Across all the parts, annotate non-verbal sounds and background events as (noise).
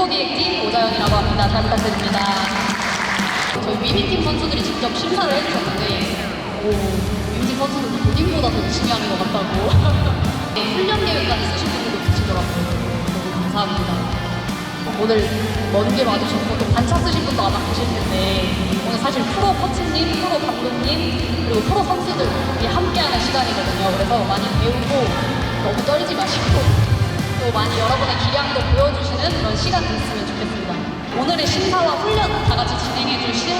홍보기획팀 오자연이라고 합니다. 잘 부탁드립니다. 저희 위비팀 선수들이 직접 심사를 해주셨는데, 오, 위비팀 선수들 본인보다 더 하는 것 같다고. (laughs) 네, 훈련 계획까지 쓰신 분들도 계시더라고요. 너무 감사합니다. 오늘 먼 길 와주셨고 또 반차 쓰신 분도 아마 계실 텐데 오늘 사실 프로 코치님, 프로 감독님 그리고 프로 선수들이 함께하는 시간이거든요. 그래서 많이 배우고 너무 떨지 마시고 또 많이 여러분의 기량도 보여주시는 그런 시간 됐으면 좋겠습니다. 오늘의 심사와 훈련 다 같이 진행해 주실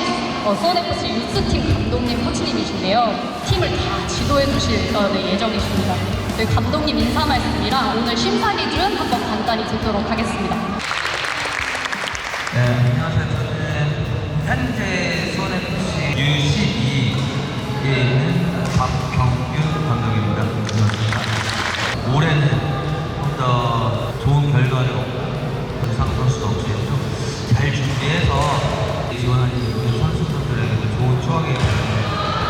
어, 소네프스 유스팀 감독님, 코치님이신데요. 팀을 다 지도해 주실 어, 네, 예정이십니다. 저희 감독님 인사 말씀이랑 오늘 심사 기준 한번 간단히 듣도록 하겠습니다. 네, 안녕하세요. 저는 현재 수원FC U12에 있는 박경윤 감독입니다. 반갑습니다. 올해는 잘 준비해서 지원하는 모든 선수분들에게 좋은 결과를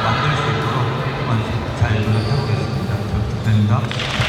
만들 수 있도록 잘 노력해보겠습니다. 잘 부탁드립니다.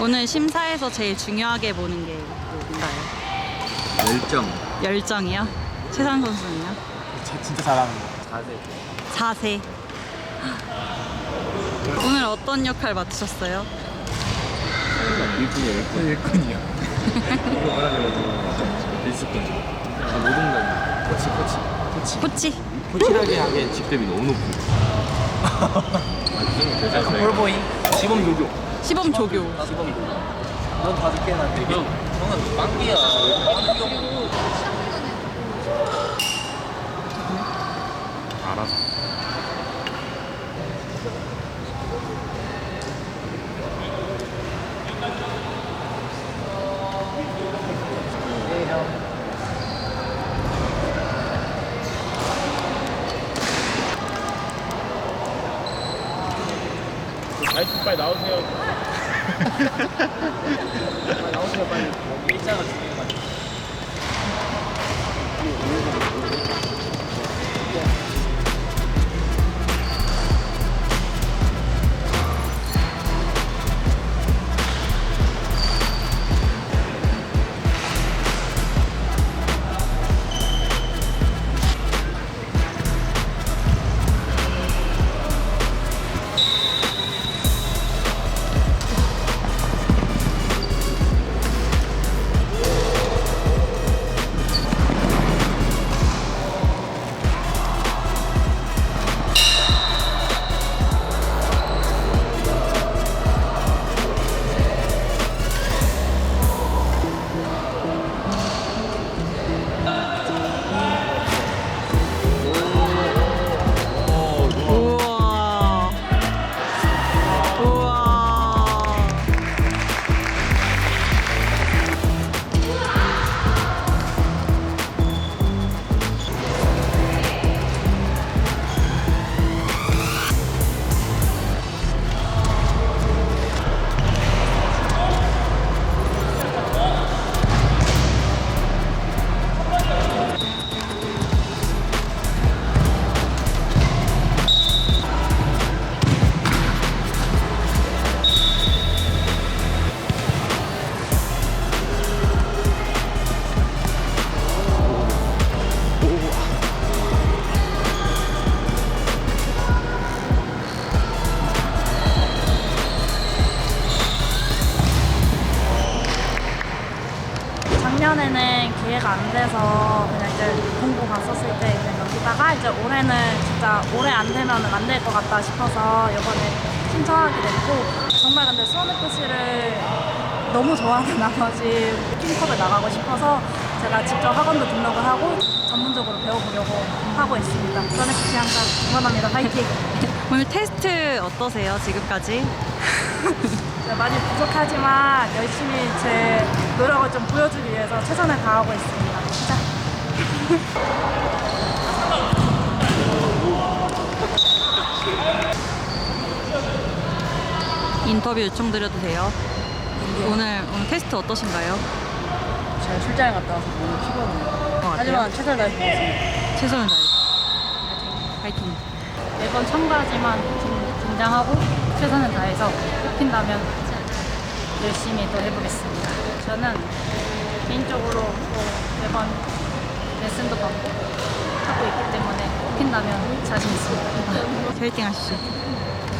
오늘 심사에서 제일 중요하게 보는 게 뭔가요? 열정. 열정이요? 최산 선수는요? 진짜 잘하는 거. 자세. 자세. 오늘 어떤 역할 맡으셨어요? 일꾼이야, 일꾼. 일꾼이야. (laughs) 이거 말하면 일수꾼. 아, 노동단. 코치, 코치. 코치. 코치. 코치라게 하기엔 직급이 너무 높은 (laughs) 약간 폴보이? 시범 교교. 시범 조교. 시범. 넌 다섯 개나 되게. 형은 빵기야. 알아서. 아이스 빨리 나오세요. 올해는 진짜 올해 안 되면은 안될 것 같다 싶어서 이번에 신청하게 됐고 정말 근데 수원FC를 너무 좋아하는 나머지 킹컵에 나가고 싶어서 제가 직접 학원도 등록을 하고 전문적으로 배워보려고 하고 있습니다. 수원FC 항상 응원합니다. 파이팅! (laughs) 오늘 테스트 어떠세요, 지금까지? 네, (laughs) 많이 부족하지만 열심히 제 노력을 좀 보여주기 위해서 최선을 다하고 있습니다. 진짜. (laughs) 인터뷰 요청드려도 돼요? 오늘, 오늘 테스트 어떠신가요? 제가 출장에 갔다 와서 너무 피곤해요. 어, 하지만 최선을 다했습니다. 최선을 다해서. 파이팅. 매번 참가하지만 좀 긴장하고 최선을 다해서 뽑힌다면 열심히 또 해보겠습니다. 저는 개인적으로 또 매번 레슨도 받고 하고 있기 때문에 뽑힌다면 자신 있습니다. 파이팅 하시죠.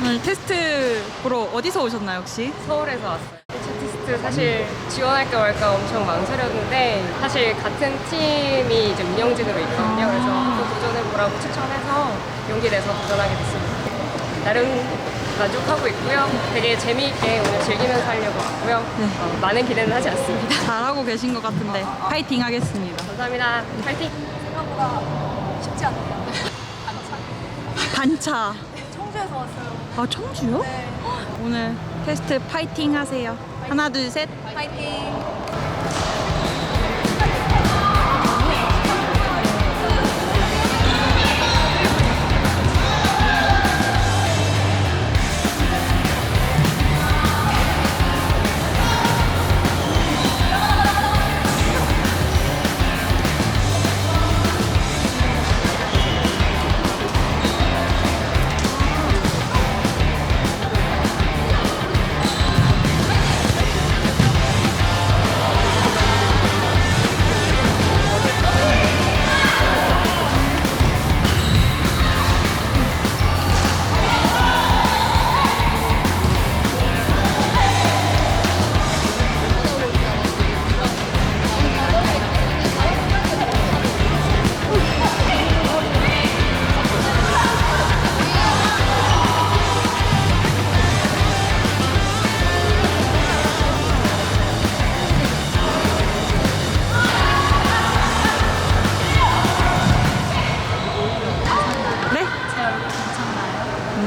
오늘 테스트 보러 어디서 오셨나요, 혹시? 서울에서 왔어요. 테스트 사실 지원할까 말까 엄청 망설였는데 사실 같은 팀이 이제 운영진으로 있거든요. 그래서 한번 도전해보라고 추천해서 용기 내서 도전하게 됐습니다. 나름 만족하고 있고요. 되게 재미있게 오늘 즐기면서 하려고 왔고요. 네. 어, 많은 기대는 하지 않습니다. (laughs) 잘하고 계신 것 같은데 파이팅 하겠습니다. 감사합니다. 파이팅! 쉽지 않네요. 반차. 청주에서 왔어요. 아 청주요? 오늘 테스트 파이팅 하세요. 하나 둘 셋. 파이팅!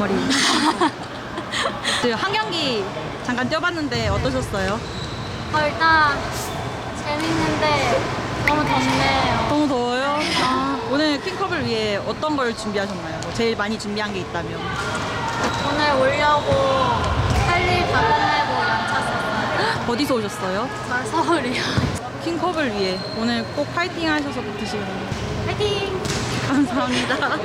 머리. 한 경기 잠깐 뛰어봤는데 어떠셨어요? 어, 일단 재밌는데 너무 덥네요. 너무 더워요? 아, 오늘 킹컵을 위해 어떤 걸 준비하셨나요? 뭐 제일 많이 준비한 게 있다면? 오늘 오려고 할일 다 끝내고 연차 썼어요. 어디서 오셨어요? 저 서울이요. 킹컵을 위해 오늘 꼭 파이팅 하셔서 붙으시겠네요. 파이팅! 감사합니다.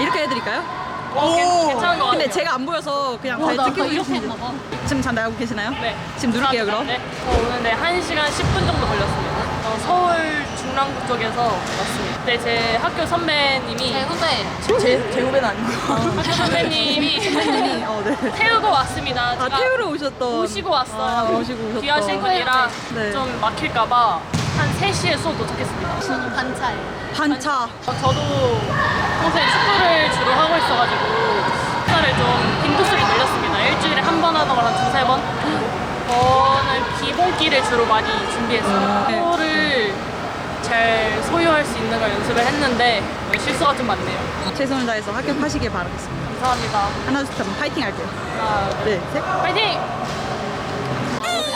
이렇게 해드릴까요? 괜찮은 것 근데 제가 안 보여서 그냥 잘 찍히고 이렇게 계신데. 했나 봐. 지금 잘 나가고 계시나요? 네. 지금 누를게요 그럼. 네. 저 오는데 1시간 10분 정도 걸렸습니다. 어, 서울 중랑구 쪽에서 왔습니다. 근데 제 학교 선배님이 제 후배. 제, 제 후배는 아니고 학교 선배님이 (laughs) 선생님이 어, 네. 태우고 왔습니다. 아 제가 태우러 오셨던. 오시고 왔어요. 아, 오시고 오셨던. 귀하신 분이라 네. 좀 막힐까봐 한 3시에 수업 도착했습니다. 저는 반차예요. 반차. 어, 저도 평소에 축구를 주로 하고 있어가지고 축구를 좀 빈도수를 늘렸습니다. 일주일에 한 번 하다가 한 두세 번. 저는 기본기를 주로 많이 준비했어요. 네. 골을 잘 소유할 수 있는 걸 연습을 했는데 실수가 좀 많네요. 최선을 다해서 합격하시길 바라겠습니다. 감사합니다. 하나 둘 셋 파이팅 할게요. 하나, 둘, 네, 셋. 파이팅!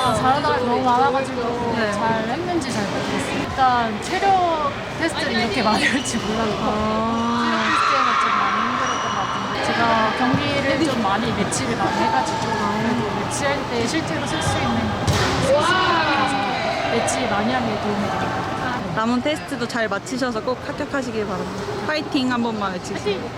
아, 잘하다가 너무 많아가지고 네. 잘 했는지 잘 모르겠어요. 일단 체력 테스트를 이렇게 많이 할줄 몰랐고 체력 테스트에서 좀 많이 힘들었던 것 같은데 제가 경기를 좀 많이 매치를 많이 해가지고 그래도 매치할 때 실제로 쓸 수 있는 매치 많이 하는 게 도움이 됩니다. 남은 테스트도 잘 마치셔서 꼭 합격하시길 바랍니다. 파이팅 한 번만 외치세요. 팀장님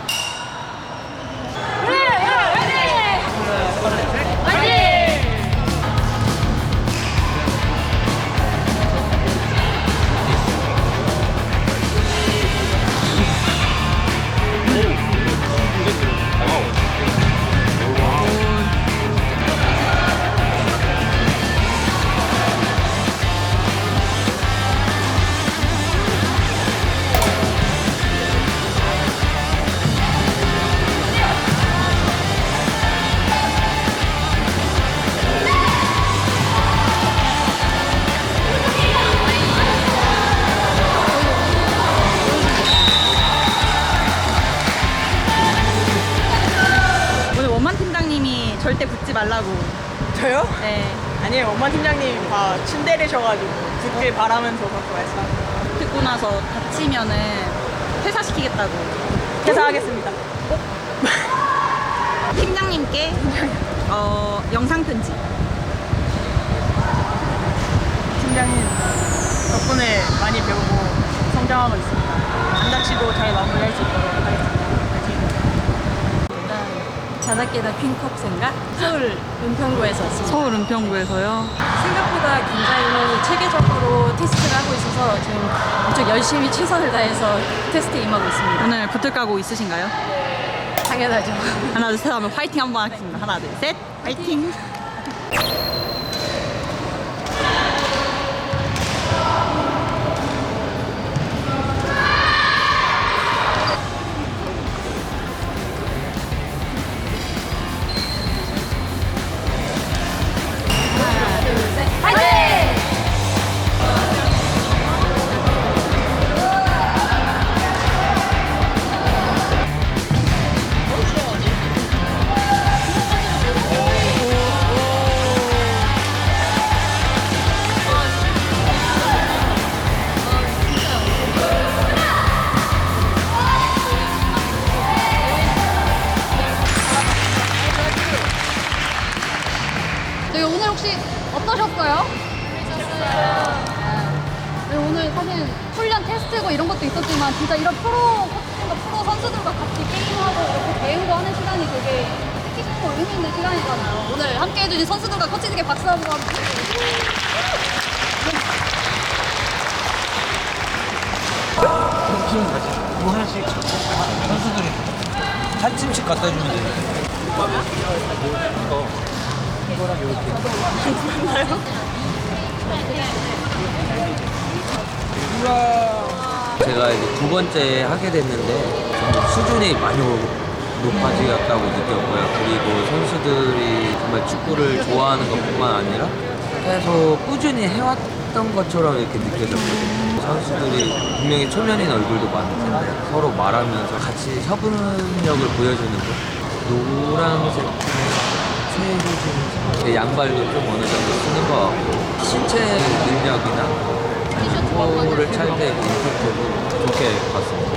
아니에요. 엄마 팀장님이 다 츤데레셔가지고 붙길 바라면서 갖고 말씀. 듣고 나서 다치면은 퇴사시키겠다고. 퇴사하겠습니다. (laughs) 팀장님께 어, 영상 편지. 팀장님 덕분에 많이 배우고 성장하고 있습니다. 안 다치고 잘 마무리할 수 있도록 하겠습니다. 자나깨나 퀸컵 생각 서울 은평구에서 왔습니다. 서울 은평구에서요. 생각보다 굉장히 체계적으로 테스트를 하고 있어서 지금 엄청 열심히 최선을 다해서 테스트에 임하고 있습니다. 오늘 붙을 각오 있으신가요? 당연하죠. 하나 둘 셋 하면 화이팅 한번 하겠습니다. 하나 둘 셋. 화이팅. 혹시 어떠셨어요? 네, 오늘 사실 훈련 테스트고 이런 것도 있었지만 진짜 이런 프로 코치님과 프로 선수들과 같이 게임하고 이렇게 대응도 하는 시간이 되게 뜻깊고 의미 있는 시간이잖아요. 오늘 함께 해주신 선수들과 코치님께 박수 한번 뭐 하나씩 선수들이 한 팀씩 갖다 주면 돼. 이거 이거랑 이렇게. 제가 이제 두 번째 하게 됐는데 정말 수준이 많이 높아지었다고 느꼈고요. 그리고 선수들이 정말 축구를 좋아하는 것뿐만 아니라 계속 꾸준히 해왔던 것처럼 이렇게 느껴졌거든요. 선수들이 분명히 초면인 얼굴도 많을 텐데 서로 말하면서 같이 협응력을 보여주는 거. 노란색 최혜진 양발도 좀 어느 정도 쓰는 것 같고 신체 능력이나 골을 찰때 임팩트도 좋게 봤습니다.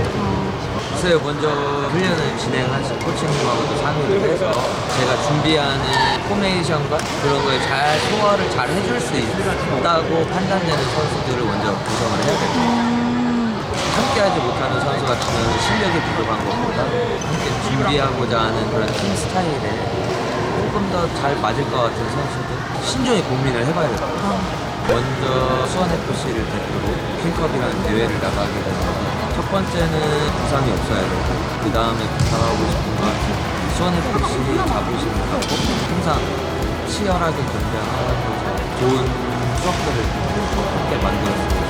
글쎄요, 먼저 훈련을 진행하신 코치님하고도 상의를 해서 제가 준비하는 포메이션과 그런 거에 잘 소화를 잘 해줄 수 있다고 판단되는 선수들을 먼저 구성을 해야 됩니다. 함께하지 못하는 선수 같은 경우는 실력이 부족한 것보다 함께 준비하고자 하는 그런 팀 스타일에 조금 더 잘 맞을 것 같은 선수들 신중히 고민을 해봐야 될 것 같아요. 먼저 수원FC를 대표로 킹컵이라는 대회를 나가게 돼서 첫 번째는 부상이 없어야 되고 그 다음에 부탁하고 싶은 건 수원FC 자부심을 갖고 항상 치열하게 경쟁하면서 좋은 추억들을 함께 만들었습니다.